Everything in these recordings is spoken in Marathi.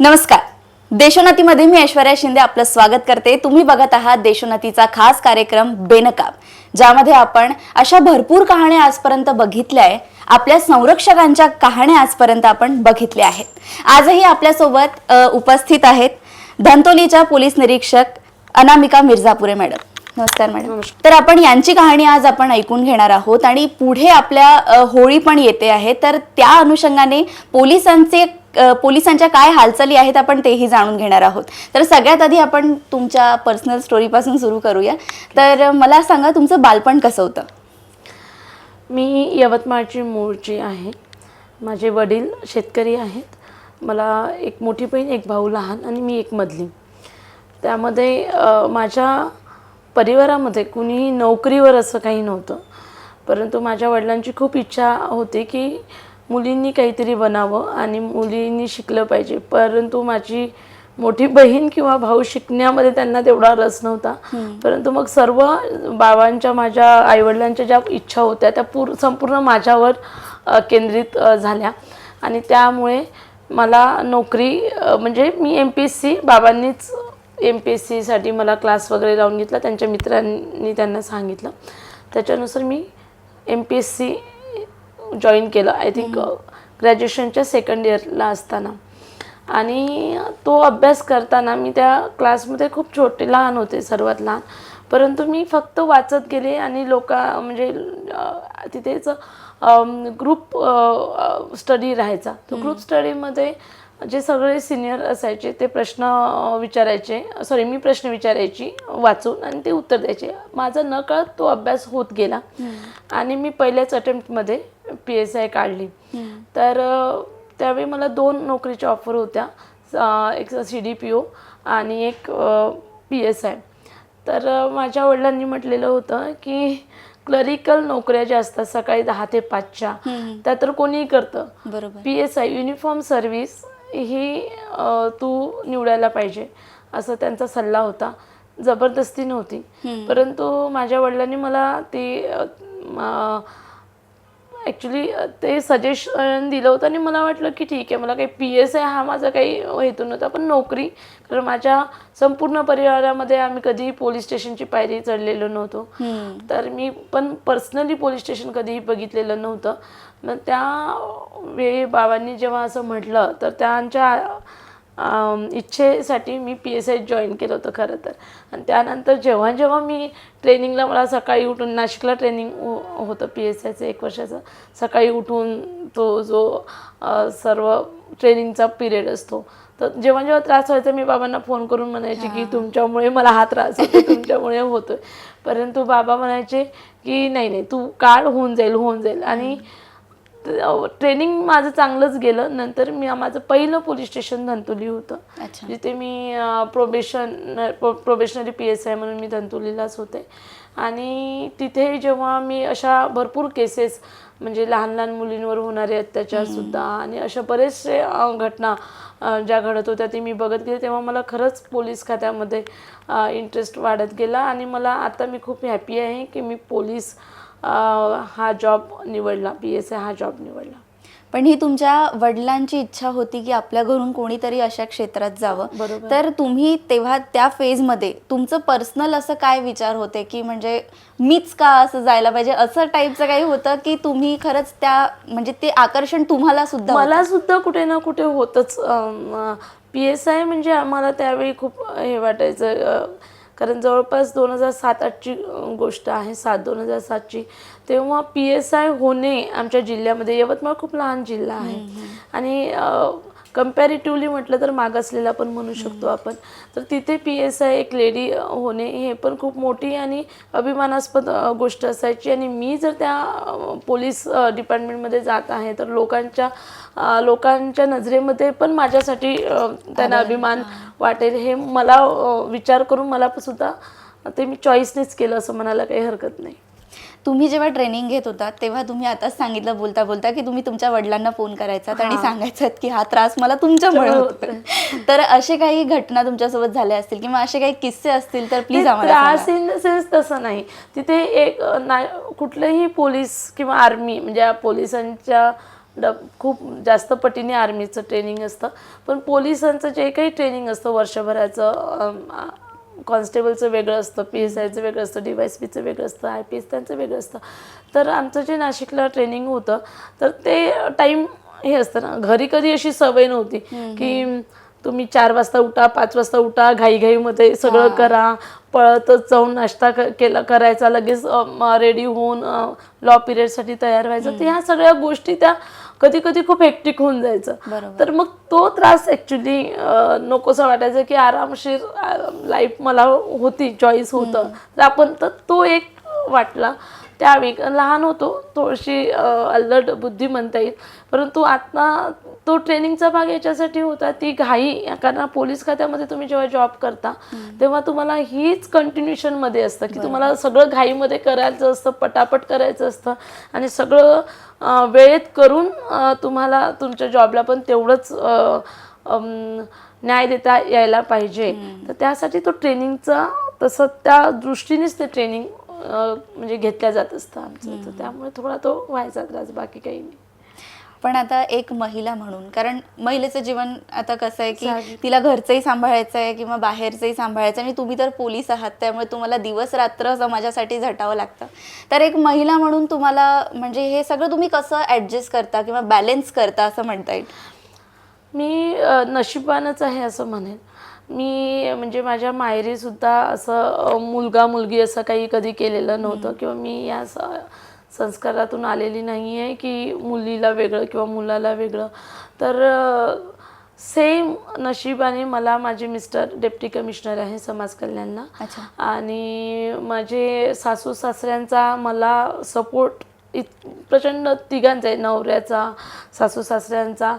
नमस्कार. देशोन्नतीमध्ये मी ऐश्वर्या शिंदे आपलं स्वागत करते. तुम्ही बघत आहात देशोन्नतीचा खास कार्यक्रम बेनकाब ज्यामध्ये आपण अशा भरपूर कहाण्या आजपर्यंत बघितल्या आहे आपल्या संरक्षकांच्या कहाण्या आजपर्यंत आपण बघितल्या आहेत. आजही आपल्यासोबत उपस्थित आहेत धंतोलीच्या पोलीस निरीक्षक अनामिका मिर्झापुरे मॅडम. नमस्कार मॅडम. तर आपण यांची कहाणी आज आपण ऐकून घेणार आहोत आणि पुढे आपल्या होळी पण येते आहे. तर त्या अनुषंगाने पोलिसांचे पोलिसांच्या काय हालचाली आहेत आपण तेही जाणून घेणार आहोत. तर सगळ्यात आधी आपण तुमच्या पर्सनल स्टोरीपासून सुरू करूया. तर मला सांगा तुमचं बालपण कसं होतं? मी यवतमाळची मूळची आहे. माझे वडील शेतकरी आहेत. मला एक मोठी बहीण एक भाऊ लहान आणि मी एक मधली. त्यामध्ये अ, माझ्या परिवारामध्ये कुणीही नोकरीवर असं काही नव्हतं. परंतु माझ्या वडिलांची खूप इच्छा होती की मुलींनी काहीतरी बनावं आणि मुलींनी शिकलं पाहिजे. परंतु माझी मोठी बहीण किंवा भाऊ शिकण्यामध्ये त्यांना तेवढा रस नव्हता. परंतु मग सर्व बाबांच्या माझ्या आईवडिलांच्या ज्या इच्छा होत्या त्या पूर संपूर्ण माझ्यावर केंद्रित झाल्या. आणि त्यामुळे मला नोकरी म्हणजे मी एम पी एस सी बाबांनीच एम पी एस सीसाठी मला क्लास वगैरे लावून घेतला. त्यांच्या मित्रांनी त्यांना सांगितलं. त्याच्यानुसार मी M P S C join केलं आय थिंक ग्रॅज्युएशनच्या सेकंड इयरला असताना. आणि तो अभ्यास करताना मी त्या क्लासमध्ये खूप छोटे लहान होते सर्वात लहान. परंतु मी फक्त वाचत गेले आणि लोका म्हणजे तिथेच ग्रुप स्टडी राहायचा. तो ग्रुप स्टडीमध्ये जे सगळे सिनियर असायचे ते प्रश्न विचारायचे. सॉरी मी प्रश्न विचारायची वाचून आणि ते उत्तर द्यायचे. माझा नकळत तो अभ्यास होत गेला. आणि मी पहिल्याच अटेम्प्टमध्ये पी एस आय काढली. तर त्यावेळी मला दोन नोकरीच्या ऑफर होत्या. एक सी डी पी ओ आणि एक पी एस आय तर माझ्या वडिलांनी म्हटलेलं होतं की क्लरिकल नोकऱ्या ज्या असतात सकाळी दहा ते पाचच्या त्या तर कोणीही करतं. बरोबर. P S I uniform service ही तू निवडायला पाहिजे असं त्यांचा सल्ला होता. जबरदस्ती नव्हती. परंतु माझ्या वडिलांनी मला ते ॲक्च्युली ते सजेशन दिलं होतं आणि मला वाटलं की ठीक आहे मला काही पी एस आय हा माझा काही हेतू नव्हता पण नोकरी. कारण माझ्या संपूर्ण परिवारामध्ये आम्ही कधीही पोलीस स्टेशनची पायरी चढलेलो नव्हतो. तर मी पण पर्सनली पोलीस स्टेशन कधीही बघितलेलं नव्हतं. मग त्या वेळी बाबांनी जेव्हा असं म्हटलं तर त्यांच्या इच्छेसाठी मी पी एस आय जॉईन केलं होतं खरं तर. आणि त्यानंतर जेव्हा जेव्हा मी ट्रेनिंगला मला सकाळी उठून नाशिकला ट्रेनिंग होतं पी एस आयचं एक वर्षाचं. सकाळी उठून तो जो सर्व ट्रेनिंगचा पिरियड असतो तर जेव्हा जेव्हा त्रास व्हायचा मी बाबांना फोन करून म्हणायचे की तुमच्यामुळे मला हा त्रास होतो तुमच्यामुळे होतोय. परंतु बाबा म्हणायचे की नाही नाही तू काढ होऊन जाईल होऊन जाईल. आणि ट्रेनिंग माझं चांगलंच गेलं. नंतर मी माझं पहिलं पोलीस स्टेशन धंतोली होतं. जिथे मी probation probationary P S I म्हणून मी धंतोलीलाच होते. आणि तिथे जेव्हा मी अशा भरपूर केसेस म्हणजे लहान लहान मुलींवर होणारे अत्याचार सुद्धा आणि अशा बरेचसे घटना ज्या घडत होत्या ते मी बघत गेले. तेव्हा मला खरंच पोलीस खात्यामध्ये इंटरेस्ट वाढत गेला. आणि मला आता मी खूप हॅपी आहे की मी पोलीस हा जॉब निवडला पी एस आय हा जॉब निवडला पण ही तुमच्या वडिलांची इच्छा होती की आपल्या घरून कोणीतरी अशा क्षेत्रात जावं बरोबर. तर तुम्ही तेव्हा त्या फेजमध्ये तुमचं पर्सनल असं काय विचार होते की म्हणजे मीच का असं जायला पाहिजे असं टाईपचं काही होतं की तुम्ही खरंच त्या म्हणजे ते आकर्षण तुम्हाला सुद्धा? मला सुद्धा कुठे ना कुठे होतच पी एस आय म्हणजे आम्हाला त्यावेळी खूप हे वाटायचं कारण जवळपास दोन हजार सात आठची गोष्ट आहे सात दोन हजार सातची. तेव्हा पी एस आय होणे आमच्या जिल्ह्यामध्ये यवतमाळ खूप लहान जिल्हा आहे. आणि कम्पॅरेटिव्हली म्हटलं तर मागासलेला पण म्हणू शकतो आपण. तर तिथे पी एस आय एक लेडी होणे हे पण खूप मोठी आणि अभिमानास्पद गोष्ट असायची. आणि मी जर त्या पोलीस डिपार्टमेंटमध्ये जात आहे तर लोकांच्या लोकांच्या नजरेमध्ये पण माझ्यासाठी त्यांना अभिमान वाटेल हे मला विचार करून मला सुद्धा ते मी चॉईसनेच केलं असं म्हणायला काही हरकत नाही. तुम्ही जेव्हा ट्रेनिंग घेत होता तेव्हा तुम्ही आताच सांगितलं बोलता बोलता की तुम्ही तुमच्या वडिलांना फोन करायचात आणि सांगायचात की हा त्रास मला तुमच्यामुळे होतोय. तर असे काही घटना तुमच्यासोबत झाल्या असतील किंवा असे काही किस्से असतील तर प्लीज आम्हाला तसं नाही. तिथे एक कुठलेही पोलीस किंवा आर्मी म्हणजे पोलिसांच्या ड खूप जास्त पटीने आर्मीचं ट्रेनिंग असतं. पण पोलिसांचं जे काही ट्रेनिंग असतं वर्षभराचं कॉन्स्टेबलचं वेगळं असतं पी एस आयचं वेगळं असतं डी वाय एस पीचं वेगळं असतं आय पी एस त्यांचं वेगळं असतं. तर आमचं जे नाशिकला ट्रेनिंग होतं तर ते टाईम हे असतं ना घरी कधी अशी सवय नव्हती की तुम्ही चार वाजता उठा पाच वाजता उठा घाईघाईमध्ये सगळं करा पळतच जाऊन नाश्ता केला करायचा लगेच रेडी होऊन लॉ पिरियडसाठी तयार व्हायचं. तर ह्या सगळ्या गोष्टी त्या कधी कधी खूप हेक्टिक होऊन जायचं. तर मग तो त्रास ऍक्च्युली नकोसा वाटायचा की आरामशीर लाईफ मला होती चॉईस होतं. तर आपण तर तो एक वाटला. त्यावेळी लहान होतो थोडीशी अल्लड बुद्धी म्हणता येईल. परंतु आता तो ट्रेनिंगचा भाग याच्यासाठी होता. ती घाई कारण पोलीस खात्यामध्ये तुम्ही जेव्हा जॉब करता तेव्हा तुम्हाला हीच कंटिन्युएशनमध्ये असतं की तुम्हाला सगळं घाईमध्ये करायचं असतं पटापट करायचं असतं आणि सगळं वेळेत करून तुम्हाला तुमच्या जॉबला पण तेवढंच न्याय देता यायला पाहिजे. तर त्यासाठी तो ट्रेनिंगचा तसं त्या दृष्टीनेच ते ट्रेनिंग म्हणजे घेतल्या जात असतं आमचं. तर त्यामुळे थोडा तो व्हायचा त्रास बाकी काही नाही. पण आता एक महिला म्हणून कारण महिलेचं जीवन आता कसं आहे की. तिला घरचंही सांभाळायचं आहे किंवा बाहेरचंही सांभाळायचं आहे आणि तुम्ही तर पोलीस आहात त्यामुळे तुम्हाला दिवस रात्र समाजासाठी झटावं लागतं. तर एक महिला म्हणून तुम्हाला म्हणजे हे सगळं तुम्ही कसं ॲडजस्ट करता किंवा बॅलेन्स करता असं म्हणता येईल? मी नशिबानच आहे असं म्हणेन. मी म्हणजे माझ्या माहेरी सुद्धा असं मुलगा मुलगी असं काही कधी केलेलं नव्हतं किंवा मी या संस्कारातून आलेली नाही आहे की मुलीला वेगळं किंवा मुलाला वेगळं. तर सेम नशिबाने मला माझे मिस्टर डेप्टी कमिशनर आहे समाज कल्याणला. आणि माझे सासू सासऱ्यांचा मला सपोर्ट इत प्रचंड तिघांचा आहे नवऱ्याचा सासू सासऱ्यांचा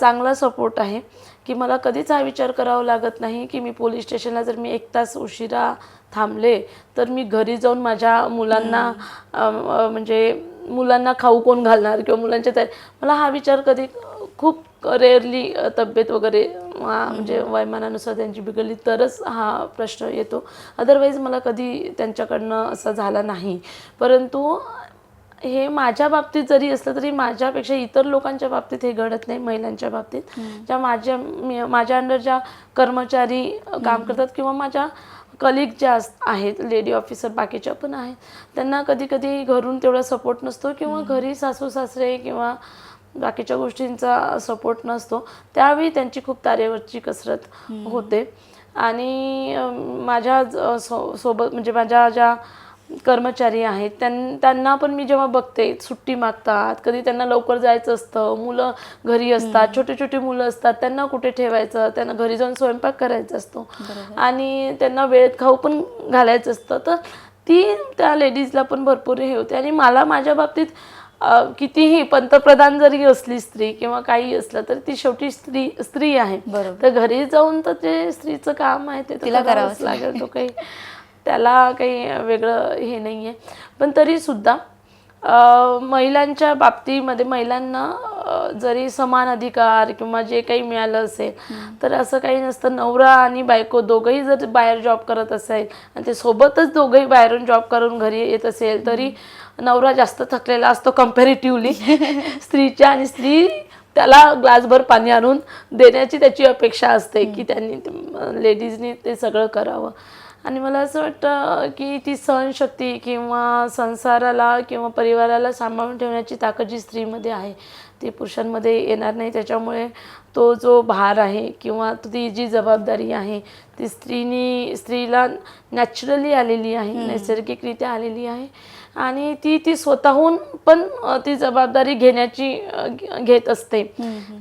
चांगला सपोर्ट आहे. की मला कधीच हा विचार करावा लागत नाही की मी पोलीस स्टेशनला जर मी एक तास उशिरा थांबले तर मी घरी जाऊन माझ्या मुलांना म्हणजे मुलांना खाऊ कोण घालणार किंवा मुलांच्या तयारी मला हा विचार कधी खूप रेअरली तब्येत वगैरे म्हणजे वयमानानुसार त्यांची बिघडली तरच हा प्रश्न येतो. अदरवाईज मला कधी त्यांच्याकडनं असा झाला नाही. परंतु हे माझ्या बाबतीत जरी असलं तरी माझ्यापेक्षा इतर लोकांच्या बाबतीत हे घडत नाही महिलांच्या बाबतीत. ज्या माझ्या माझ्या अंडर ज्या कर्मचारी काम करतात किंवा माझ्या कलिग ज्या आहेत लेडी ऑफिसर बाकीच्या पण आहेत त्यांना कधी कधी घरून तेवढा सपोर्ट नसतो किंवा घरी सासू सासरे किंवा बाकीच्या गोष्टींचा सपोर्ट नसतो. त्यावेळी त्यांची खूप तारेवरची कसरत होते. आणि माझ्या सो सोबत म्हणजे माझ्या ज्या कर्मचारी आहेत त्यां त्यांना पण मी जेव्हा बघते सुट्टी मागतात कधी त्यांना लवकर जायचं असतं मुलं घरी असतात छोटे छोटे मुलं असतात त्यांना कुठे ठेवायचं त्यांना घरी जाऊन स्वयंपाक करायचा असतो. आणि त्यांना वेळेत खाऊ पण घालायचं असतं. तर ती त्या लेडीजला पण भरपूर हे होते. आणि मला माझ्या बाबतीत कितीही पंतप्रधान जरी असली स्त्री किंवा काही असलं तर ती शेवटी स्त्री स्त्री आहे. बरोबर. तर घरी जाऊन तर ते स्त्रीचं काम आहे ते तिला करावंच लागेल तो काही त्याला काही वेगळं हे नाही आहे पण तरीसुद्धा महिलांच्या बाबतीमध्ये महिलांना जरी समान अधिकार किंवा जे काही मिळालं असेल तर असं काही नसतं. नवरा आणि बायको दोघंही जर बाहेर जॉब करत असेल आणि ते सोबतच दोघंही बाहेरून जॉब करून घरी येत असेल तरी नवरा जास्त थकलेला असतो कम्पॅरेटिव्हली स्त्रीच्या आणि स्त्री त्याला ग्लासभर पाणी आणून देण्याची त्याची अपेक्षा असते की त्यांनी लेडीजनी ते सगळं करावं. आणि मला असं वाटतं की ती सहनशक्ती किंवा संसाराला किंवा परिवाराला सांभाळून ठेवण्याची ताकद जी स्त्रीमध्ये आहे ती पुरुषांमध्ये येणार नाही. त्याच्यामुळे तो जो भार आहे किंवा ती जी जबाबदारी आहे ती स्त्रीनी स्त्रीला नॅचरली आलेली आहे नैसर्गिकरित्या आलेली आहे. आणि ती ती स्वतःहून पण ती जबाबदारी घेण्याची घेत असते.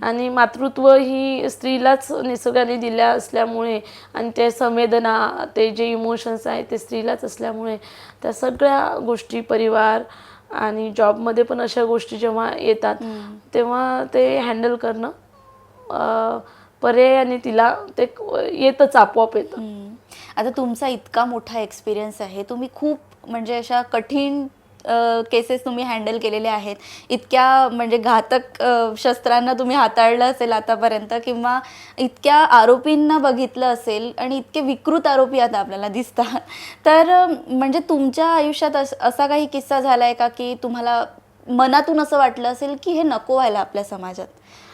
आणि मातृत्व ही स्त्रीलाच निसर्गाने दिल्या असल्यामुळे आणि ते संवेदना ते जे इमोशन्स आहेत ते स्त्रीलाच असल्यामुळे त्या सगळ्या गोष्टी परिवार आणि जॉबमध्ये पण अशा गोष्टी जेव्हा येतात तेव्हा ते हँडल करणं अ, पर्यायाने तिला ते येतच आपोआप येतं. आता तुमचा इतका मोठा एक्सपिरियन्स आहे. तुम्ही खूप म्हणजे अशा कठीण केसेस तुम्ही हँडल केलेले आहेत. इतक्या म्हणजे घातक शस्त्रांना तुम्ही हाताळलं असेल आतापर्यंत किंवा इतक्या आरोपींना बघितलं असेल आणि इतके विकृत आरोपी आता आपल्याला दिसतात. तर म्हणजे तुमच्या आयुष्यात असा काही किस्सा झाला आहे का की तुम्हाला मनातून असं वाटलं असेल की हे नको व्हायला आपल्या समाजात?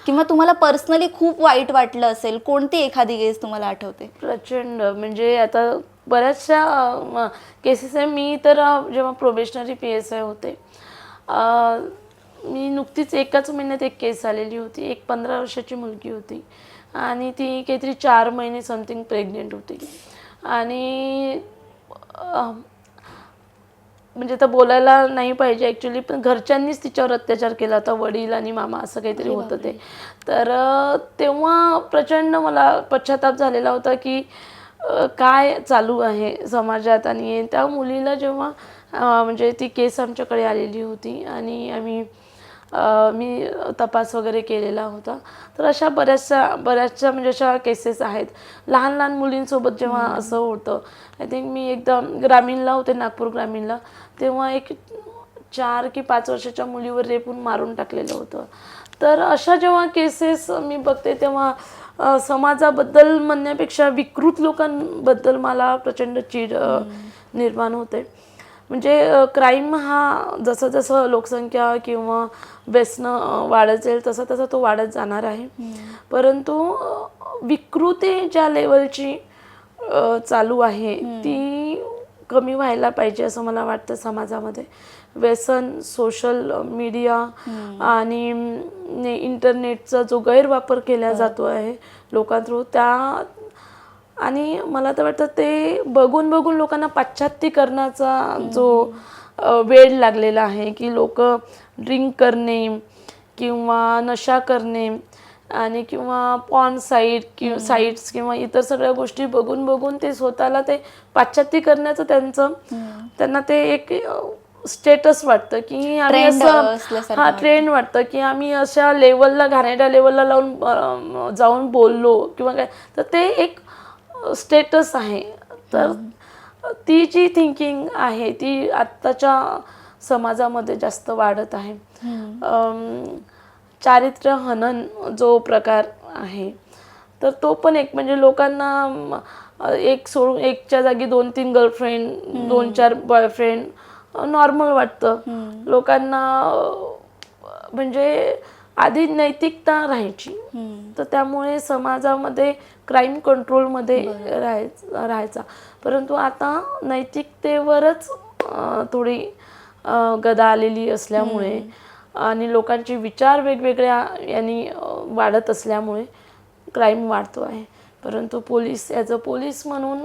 किंवा तुम्हाला पर्सनली खूप वाईट वाटलं असेल कोणती एखादी केस तुम्हाला आठवते? प्रचंड. म्हणजे आता बऱ्याचशा केसेस आहे. मी तर जेव्हा प्रोबेशनरी पी एस आय होते मी नुकतीच एकाच महिन्यात एक केस आलेली होती. एक पंधरा वर्षाची मुलगी होती. आणि ती काहीतरी चार महिने समथिंग प्रेग्नेंट होती. आणि म्हणजे तर बोलायला नाही पाहिजे. ॲक्च्युली पण घरच्यांनीच तिच्यावर अत्याचार केला होता वडील आणि मामा असं काहीतरी होतं ते. तर तेव्हा प्रचंड मला पश्चाताप झालेला होता की काय चालू आहे समाजात? आणि त्या मुलीला जेव्हा म्हणजे ती केस आमच्याकडे आलेली होती आणि आम्ही मी तपास वगैरे केलेला होता. तर अशा बऱ्याचशा बऱ्याचशा म्हणजे अशा केसेस आहेत. लहान लहान मुलींसोबत जेव्हा असं होतं आय थिंक मी एकदा ग्रामीणला होते नागपूर ग्रामीणला. तेव्हा एक चार की पाच वर्षाच्या मुलीवर रेपून मारून टाकलेलं होतं. तर अशा जेव्हा केसेस मी बघते तेव्हा समाजाबद्दल म्हणण्यापेक्षा विकृत लोकांबद्दल मला प्रचंड चीड निर्माण होते. म्हणजे क्राईम हा जसं जसं लोकसंख्या किंवा व्यसनं वाढत जाईल तसं तसं तो वाढत जाणार आहे. परंतु विकृती ज्या लेवलची चालू आहे ती कमी व्हायला पाहिजे असं मला वाटतं समाजामध्ये. व्यसन सोशल मीडिया आणि इंटरनेटचा जो गैरवापर केला जातो आहे लोकांथ्रू त्या आणि मला तर वाटतं ते बघून बघून लोकांना पाश्चात्यकरणाचा जो वेळ लागलेला आहे की लोक ड्रिंक करणे किंवा नशा करणे आणि किंवा पॉन साईट किंवा साईट्स किंवा इतर सगळ्या गोष्टी बघून बघून ते स्वतःला ते पाश्चात्य करण्याचं त्यांचं त्यांना ते एक स्टेटस वाटतं की आम्ही असं हा ट्रेंड वाटतं की आम्ही अशा लेवलला घाणेरड्या लेवलला लावून जाऊन बोललो किंवा काय तर ते एक स्टेटस आहे. तर ती जी थिंकिंग आहे ती आत्ताच्या समाजामध्ये जास्त वाढत आहे. चारित्र्य हनन जो प्रकार आहे तर तो पण एक म्हणजे लोकांना एक सोडून एकच्या जागी दोन तीन गर्लफ्रेंड दोन चार बॉयफ्रेंड नॉर्मल वाटतं लोकांना म्हणजे आधी नैतिकता राहायची. तर त्यामुळे समाजामध्ये क्राईम कंट्रोलमध्ये राहायच राहायचा. परंतु आता नैतिकतेवरच थोडी गदा आलेली असल्यामुळे आणि लोकांचे विचार वेगवेगळ्या यांनी वाढत असल्यामुळे क्राईम वाढतो आहे. परंतु पोलीस ॲज अ पोलीस म्हणून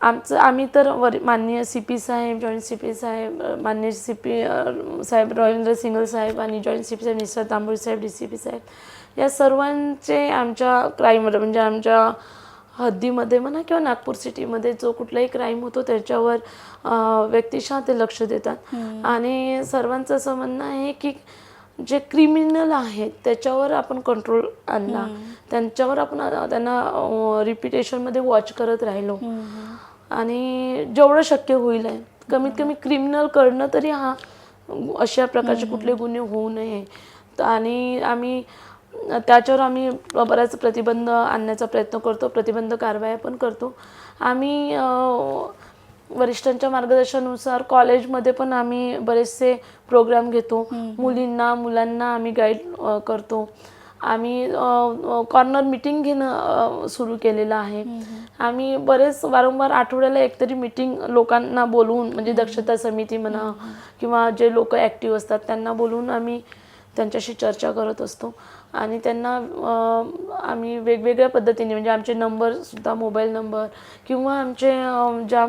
आमचं आम्ही तर वर माननीय सी पी साहेब जॉईंट सी पी साहेब माननीय सी पी साहेब रवींद्र सिंगल साहेब आणि जॉईंट सी पी साहेब निसर तांबोळी साहेब डी सी पी साहेब या सर्वांचे आमच्या क्राईमवर म्हणजे आमच्या हद्दीमध्ये म्हणा किंवा नागपूर सिटीमध्ये जो कुठलाही क्राईम होतो त्याच्यावर व्यक्तिशः ते लक्ष देतात. आणि सर्वांचं असं म्हणणं आहे की जे क्रिमिनल आहेत त्याच्यावर आपण कंट्रोल आणला. त्यांच्यावर आपण त्यांना रिपिटेशनमध्ये वॉच करत राहिलो. आणि जेवढं शक्य होईल आहे. कमीत कमी क्रिमिनल करणं तरी हा अशा प्रकारचे कुठले गुन्हे होऊ नये. आणि आम्ही त्याच्यावर आम्ही बराच प्रतिबंध आणण्याचा प्रयत्न करतो प्रतिबंध कारवाया पण करतो. आम्ही वरिष्ठांच्या मार्गदर्शनानुसार कॉलेजमध्ये पण आम्ही बरेचसे प्रोग्राम घेतो. मुलींना मुलांना आम्ही गाईड करतो. आम्ही कॉर्नर मिटिंग घेणं सुरू केलेलं आहे. आम्ही बरेच वारंवार आठवड्याला एकतरी मिटिंग लोकांना बोलवून म्हणजे दक्षता समिती म्हणा किंवा जे लोक ॲक्टिव्ह असतात त्यांना बोलवून आम्ही त्यांच्याशी चर्चा करत असतो. आणि त्यांना आम्ही वेगवेगळ्या पद्धतीने म्हणजे आमचे नंबरसुद्धा मोबाईल नंबर किंवा आमचे ज्या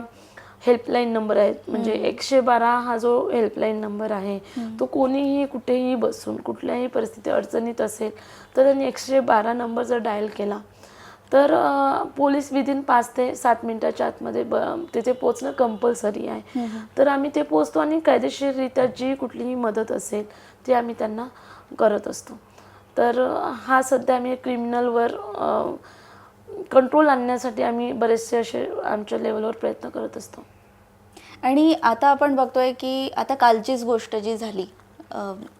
हेल्पलाईन नंबर आहेत म्हणजे एकशे बारा हा जो हेल्पलाईन नंबर आहे तो कोणीही कुठेही बसून कुठल्याही परिस्थिती अडचणीत असेल तर त्यांनी एकशे बारा नंबर जर डायल केला तर पोलीस विदिन पाच ते सात मिनिटाच्या आतमध्ये ब तिथे पोचणं कंपल्सरी आहे. तर आम्ही ते पोचतो आणि कायदेशीररित्या जी कुठलीही मदत असेल ती आम्ही त्यांना करत असतो. तर हा सध्या आम्ही क्रिमिनलवर कंट्रोल आणण्यासाठी आम्ही बरेचसे असे आमच्या लेवलवर प्रयत्न करत असतो. आणि आता आपण बघतोय की आता कालचीच गोष्ट जी झाली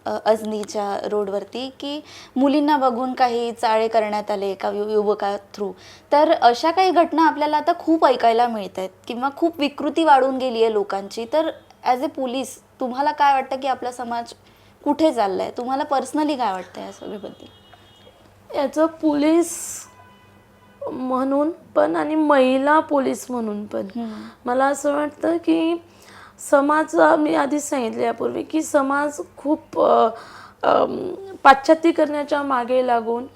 अजनीच्या रोडवरती की मुलींना बघून काही चाळे करण्यात आले एका यु- युवका थ्रू तर अशा काही घटना आपल्याला आता खूप ऐकायला मिळत आहेत किंवा खूप विकृती वाढून गेली आहे लोकांची. तर ॲज ए पोलीस तुम्हाला काय वाटतं की आपला समाज कुठे चाललाय? तुम्हाला पर्सनली काय वाटतं या सगळ्याबद्दल? याचं पोलीस म्हणून पण आणि महिला पोलीस म्हणून पण. मला असं वाटतं की समाज मी आधीच सांगितलं यापूर्वी की समाज खूप अ, अम, पाश्चात्तीकरणाच्या मागे लागून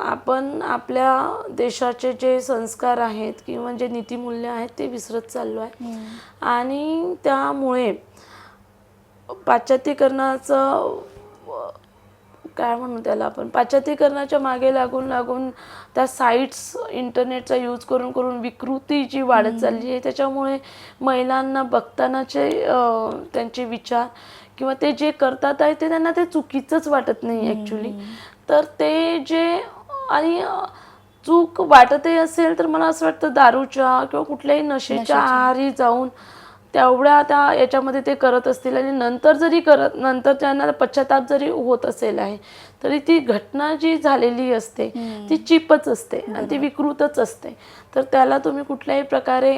आपण आपल्या देशाचे जे संस्कार आहेत किंवा जे नीतिमूल्य आहेत ते विसरत चाललो आहे. आणि त्यामुळे पाश्चात्तीकरणाचं काय म्हणू त्याला आपण पाश्चात्तीकरणाच्या मागे लागून लागून त्या साईट्स इंटरनेटचा यूज करून करून विकृती जी वाढत चालली आहे त्याच्यामुळे महिलांना बघतानाचे त्यांचे विचार किंवा ते जे करतात आहे ते त्यांना ते चुकीचंच वाटत नाही ॲक्च्युली तर ते जे आणि चूक वाटतही असेल तर मला असं वाटतं दारूच्या किंवा कुठल्याही नशेच्या. आहारी जाऊन तेवढ्या त्या याच्यामध्ये ते करत असतील आणि नंतर जरी करत नंतर त्यांना पश्चाताप जरी होत असेल आहे तरी ती घटना जी झालेली असते ती चिपच असते आणि ती विकृतच असते. तर त्याला तुम्ही कुठल्याही प्रकारे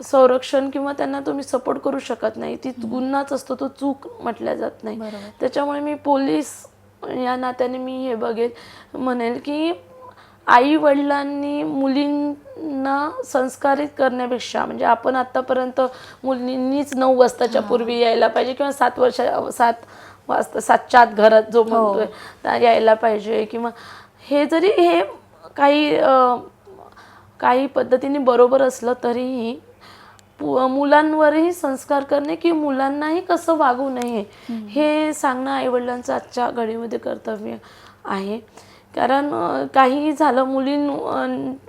संरक्षण किंवा त्यांना तुम्ही सपोर्ट करू शकत नाही. ती गुन्हाच असतो तो चूक म्हटल्या जात नाही. त्याच्यामुळे मी पोलीस या नात्याने मी हे बघेल म्हणेल की आई वडिलांनी मुलींना संस्कारित करण्यापेक्षा म्हणजे आपण आतापर्यंत मुलींनीच नऊ वाजताच्या पूर्वी यायला पाहिजे किंवा सात वर्ष सात वाजता सातच्या आत घरात जो म्हणतोय त्या यायला पाहिजे किंवा हे जरी हे काही काही पद्धतीने बरोबर असलं तरीही पु- मुलांवरही संस्कार करणे की मुलांनाही कसं वागू नये हे सांगणं आईवडिलांचं आजच्या घडीमध्ये कर्तव्य आहे. कारण काहीही झालं मुलीं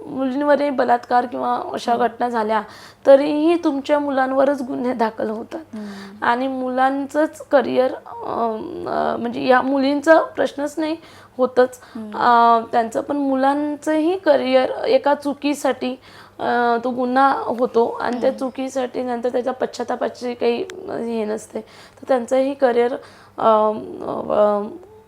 मुलींवरही बलात्कार किंवा अशा घटना झाल्या तरीही तुमच्या मुलांवरच गुन्हे दाखल होतात. आणि मुलांचंच करिअर म्हणजे या मुलींचा प्रश्नच नाही होतच. त्यांचं पण मुलांचंही करिअर एका चुकीसाठी तो गुन्हा होतो आणि त्या चुकीसाठी नंतर त्याच्या पश्चातापाची काही हे नसते. तर त्यांचंही करिअर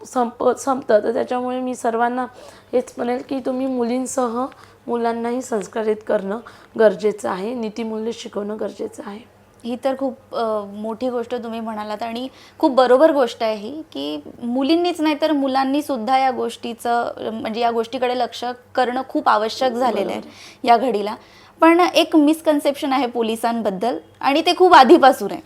संप संपतं. तर त्याच्यामुळे मी सर्वांना हेच म्हणेल की तुम्ही मुलींसह मुलांनाही संस्कारित करणं गरजेचं आहे. नीतिमूल्य शिकवणं गरजेचं आहे. ही तर खूप मोठी गोष्ट तुम्ही म्हणालात आणि खूप बरोबर गोष्ट आहे ही की मुलींनीच नाही तर मुलांनी सुद्धा या गोष्टीचं म्हणजे या गोष्टीकडे लक्ष करणं खूप आवश्यक झालेलं आहे या घडीला. पण एक मिसकन्सेप्शन आहे पोलिसांबद्दल आणि ते खूप आधीपासून आहे.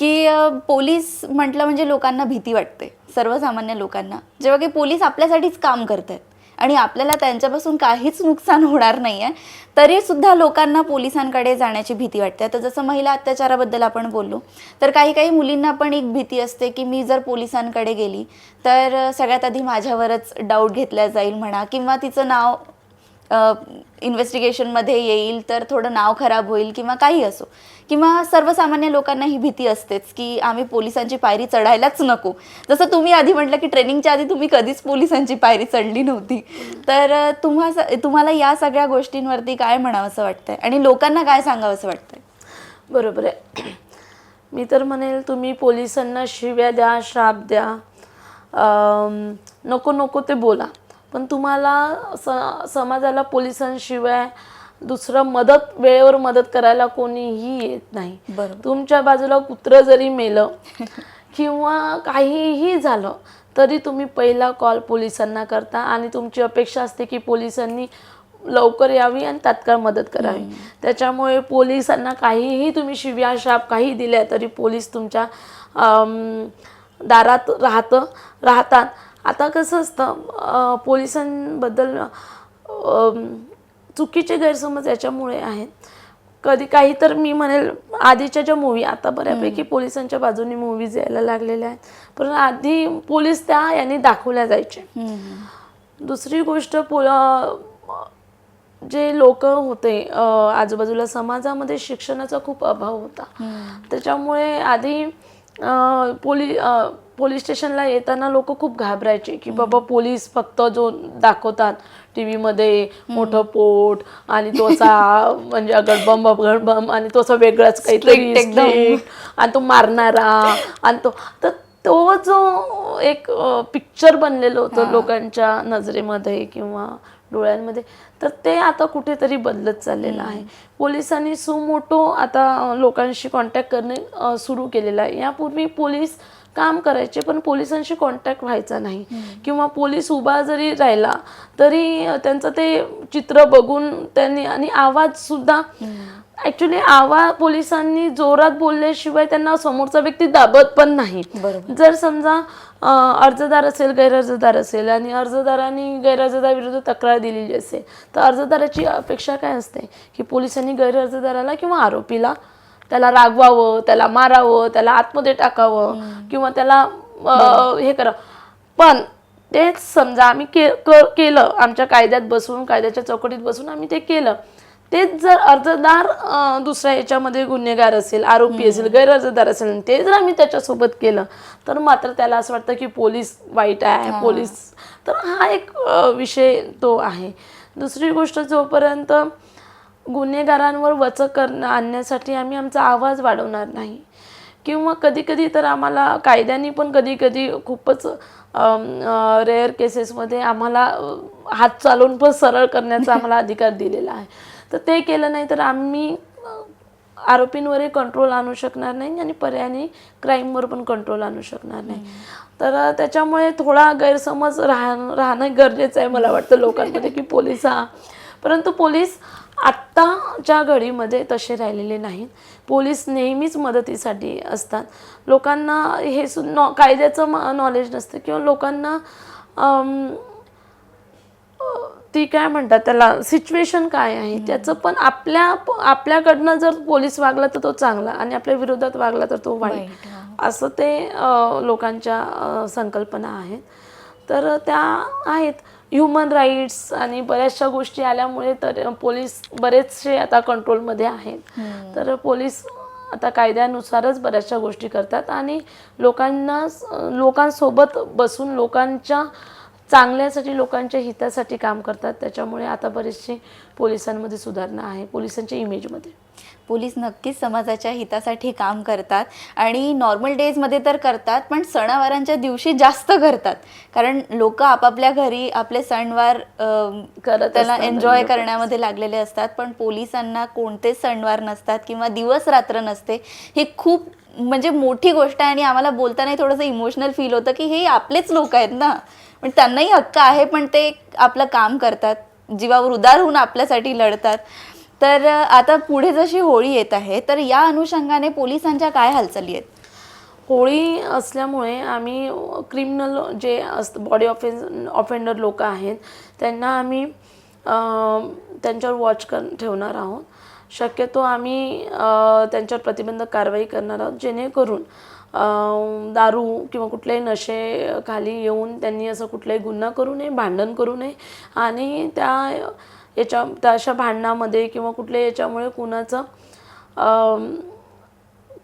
की पोलीस म्हटलं म्हणजे लोकांना भीती वाटते. सर्वसामान्य लोकांना. जेव्हा की पोलीस आपल्यासाठीच काम करत आहेत आणि आपल्याला त्यांच्यापासून काहीच नुकसान होणार नाही आहे तरी सुद्धा लोकांना पोलिसांकडे जाण्याची भीती वाटते. आता जसं महिला अत्याचाराबद्दल आपण बोललो तर काही काही मुलींना पण एक भीती असते की मी जर पोलिसांकडे गेली तर सगळ्यात आधी माझ्यावरच डाऊट घेतला जाईल म्हणा किंवा तिचं नाव इन्व्हेस्टिगेशनमध्ये येईल तर थोडं नाव खराब होईल किंवा काही असो. किंवा सर्वसामान्य लोकांना ही भीती असतेच की आम्ही पोलिसांची पायरी चढायलाच नको. जसं तुम्ही आधी म्हटलं की ट्रेनिंगच्या आधी तुम्ही कधीच पोलिसांची पायरी चढली नव्हती. तर तुम्हा तुम्हाला या सगळ्या गोष्टींवरती काय म्हणावं असं वाटतंय? आणि लोकांना काय सांगावं असं वाटतंय? बरोबर आहे. मी तर म्हणेल तुम्ही पोलिसांना शिव्या द्या श्राप द्या. नको नको ते बोला. पण तुम्हाला स समाजाला पोलिसांशिवाय दुसरं मदत वेळेवर मदत करायला कोणीही येत नाही. बरोबर. तुमच्या बाजूला कुत्रं जरी मेलं किंवा काहीही झालं तरी तुम्ही पहिला कॉल पोलिसांना करता आणि तुमची अपेक्षा असते की पोलिसांनी लवकर यावी आणि तात्काळ मदत करावी. त्याच्यामुळे पोलिसांना काहीही तुम्ही शिव्या शाप काही दिल्या तरी पोलीस तुमच्या दारात राहतं राहतात. आता कसं असतं पोलिसांबद्दल चुकीचे गैरसमज याच्यामुळे आहेत. कधी काही तर मी म्हणेल आधीच्या ज्या मूवी आता बऱ्यापैकी पोलिसांच्या बाजूने मूवीज यायला लागलेल्या आहेत. पण आधी पोलीस त्या यांनी दाखवल्या जायचे. दुसरी गोष्ट पो अं, जे लोक होते आजूबाजूला समाजामध्ये शिक्षणाचा खूप अभाव होता. त्याच्यामुळे आधी पोली पोलीस स्टेशनला येताना लोक खूप घाबरायचे की बाबा पोलीस फक्त जो दाखवतात टी व्हीमध्ये मोठं पोट आणि तो असा म्हणजे गडबम गडबम आणि तो असा वेगळाच काहीतरी आणि तो मारणारा आणि तो तर तो जो एक पिक्चर बनलेलं होतं लोकांच्या नजरेमध्ये किंवा डोळ्यांमध्ये तर ते आता कुठेतरी बदलत चाललेलं आहे. पोलिसांनी सुमोटो आता लोकांशी कॉन्टॅक्ट करणे सुरू केलेलं आहे. यापूर्वी पोलीस काम करायचे पण पोलिसांशी कॉन्टॅक्ट व्हायचा नाही. किंवा पोलीस उभा जरी राहिला तरी त्यांचं ते चित्र बघून त्यांनी आणि आवाज सुद्धा ऍक्च्युली आवाज पोलिसांनी जोरात बोलल्याशिवाय त्यांना समोरचा व्यक्ती दाबत पण नाही. जर समजा अर्जदार असेल गैरअर्जदार असेल आणि अर्जदारांनी गैरअर्जदाराविरुद्ध तक्रार दिलेली असेल तर अर्जदाराची अपेक्षा काय असते? की पोलिसांनी गैरअर्जदाराला किंवा आरोपीला त्याला रागवावं त्याला मारावं त्याला आतमध्ये टाकावं किंवा त्याला हे करा. पण तेच समजा आम्ही के क- केलं आमच्या कायद्यात बसून कायद्याच्या चौकटीत बसून आम्ही ते केलं. तेच जर अर्जदार दुसऱ्या याच्यामध्ये गुन्हेगार असेल आरोपी असेल गैरअर्जदार असेल ते जर आम्ही त्याच्यासोबत केलं तर मात्र त्याला असं वाटतं की पोलीस वाईट आहे पोलीस. तर हा एक विषय तो आहे. दुसरी गोष्ट जोपर्यंत गुन्हेगारांवर वचक करणं आणण्यासाठी आम्ही आमचा आवाज वाढवणार नाही. किंवा कधी कधी तर आम्हाला कायद्याने पण कधी कधी खूपच रेअर केसेसमध्ये आम्हाला हात चालवून पण सरळ करण्याचा आम्हाला अधिकार दिलेला आहे. तर ते केलं नाही तर आम्ही आरोपींवरही कंट्रोल आणू शकणार नाही आणि पर्यायाने क्राईमवर पण कंट्रोल आणू शकणार नाही. तर त्याच्यामुळे थोडा गैरसमज राह राहणं गरजेचं आहे मला वाटतं लोकांमध्ये की पोलीस हा. परंतु पोलीस आत्ताच्या घडीमध्ये तसे राहिलेले नाहीत. पोलीस नेहमीच मदतीसाठी असतात. लोकांना हे सु नॉ कायद्याचं नॉलेज नसतं किंवा लोकांना ती काय म्हणतात त्याला सिच्युएशन काय आहे त्याचं पण आपल्या आपल्याकडनं जर पोलीस वागला तर तो चांगला आणि आपल्या विरोधात वागला तर तो वाईट. असं ते लोकांच्या संकल्पना आहेत. तर त्या आहेत. ह्युमन राईट्स आणि बऱ्याचशा गोष्टी आल्यामुळे तर पोलीस बरेचसे आता कंट्रोलमध्ये आहेत. तर पोलीस आता कायद्यानुसारच बऱ्याचशा गोष्टी करतात आणि लोकांना लोकांसोबत बसून लोकांच्या चांगल्यासाठी लोकांच्या हितासाठी काम करतात. त्याच्यामुळे आता बरीचशी पोलिसांमध्ये सुधारणा आहे पोलिसांच्या इमेजमध्ये पोलीस नक्कीच समाजाच्या हितासाठी काम करतात आणि नॉर्मल डेजमध्ये तर करतात पण सणावारांच्या दिवशी जास्त करतात. कारण लोक आपापल्या घरी आपले सणवार करत त्याला असतात एन्जॉय आणि करण्यामध्ये लागलेले असतात. पण पोलिसांना कोणतेच सणवार नसतात किंवा दिवस रात्र नसते ही खूप म्हणजे मोठी गोष्ट आहे आणि आम्हाला बोलताना थोडंसं इमोशनल फील होतं की हे आपलेच लोक आहेत ना. पण त्यांनाही हक्क आहे पण ते आपलं काम करतात. जीवावर उदार होऊन आपल्यासाठी लढतात. तर आता पुढे जशी होळी येत आहे तर या अनुषंगाने पोलिसांच्या काय हालचाली आहेत? होळी असल्यामुळे आम्ही क्रिमिनल जे असत बॉडी ऑफेन्स ऑफेंडर लोक आहेत त्यांना आम्ही त्यांच्यावर वॉच कर ठेवणार आहोत. शक्यतो आम्ही त्यांच्यावर प्रतिबंधक कारवाई करणार आहोत जेणेकरून दारू किंवा कुठल्याही नशे खाली येऊन त्यांनी असं कुठलाही गुन्हा करू नये भांडण करू नये आणि त्या याच्या त्या अशा भांडणामध्ये किंवा कुठल्या याच्यामुळे कुणाचं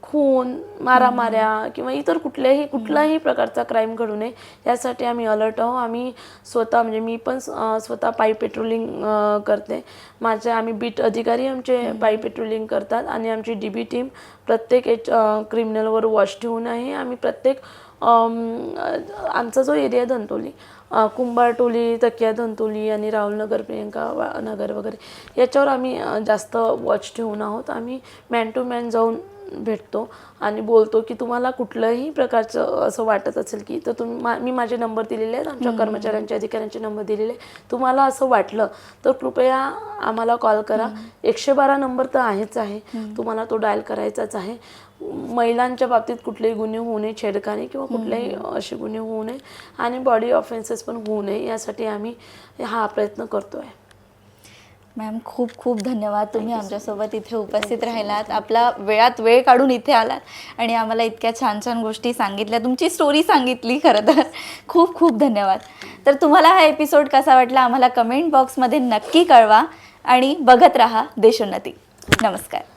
खून मारामाऱ्या किंवा इतर कुठल्याही कुठलाही प्रकारचा क्राईम घडू नये यासाठी आम्ही अलर्ट आहोत. आम्ही स्वतः म्हणजे मी पण स्वतः पायी पेट्रोलिंग करते. माझे आम्ही बीट अधिकारी आमचे पायी पेट्रोलिंग करतात आणि आमची डी बी टीम प्रत्येक याच क्रिमिनलवर वॉच ठेवून आहे. आम्ही प्रत्येक आमचा जो एरिया धंतोली कुंभारटोली तकिया धंतोली आणि राहुलनगर प्रियंका वा- नगर वगैरे. याच्यावर आम्ही जास्त वॉच ठेवून आहोत. आम्ही मॅन टू मॅन जाऊन भेटतो आणि बोलतो की तुम्हाला कुठलंही प्रकारचं असं वाटत असेल की तर तुम्ही मा मी माझे नंबर दिलेले आहेत आमच्या कर्मचाऱ्यांचे अधिकाऱ्यांचे नंबर दिलेले. तुम्हाला असं वाटलं तर कृपया आम्हाला कॉल करा. एकशे बारा नंबर तर आहेच आहे. तुम्हाला तो डायल करायचाच आहे. महिलांच्या बाबतीत कुठलेही गुन्हे होऊ नये छेडखानी किंवा कुठलेही असे गुन्हे होऊ नये आणि बॉडी ऑफेन्सेस पण होऊ नये यासाठी आम्ही हा प्रयत्न करतो आहे मॅम खूप खूप धन्यवाद. तुम्ही आमच्यासोबत इथे उपस्थित राहिलात. आपला वेळात वेळ काढून इथे आलात. आणि आम्हाला इतक्या छान छान गोष्टी सांगितल्या. तुमची स्टोरी सांगितली खरं तर. खूप खूप धन्यवाद. तर तुम्हाला हा एपिसोड कसा वाटला आम्हाला कमेंट बॉक्समध्ये नक्की कळवा. आणि बघत राहा देशोन्नती. नमस्कार.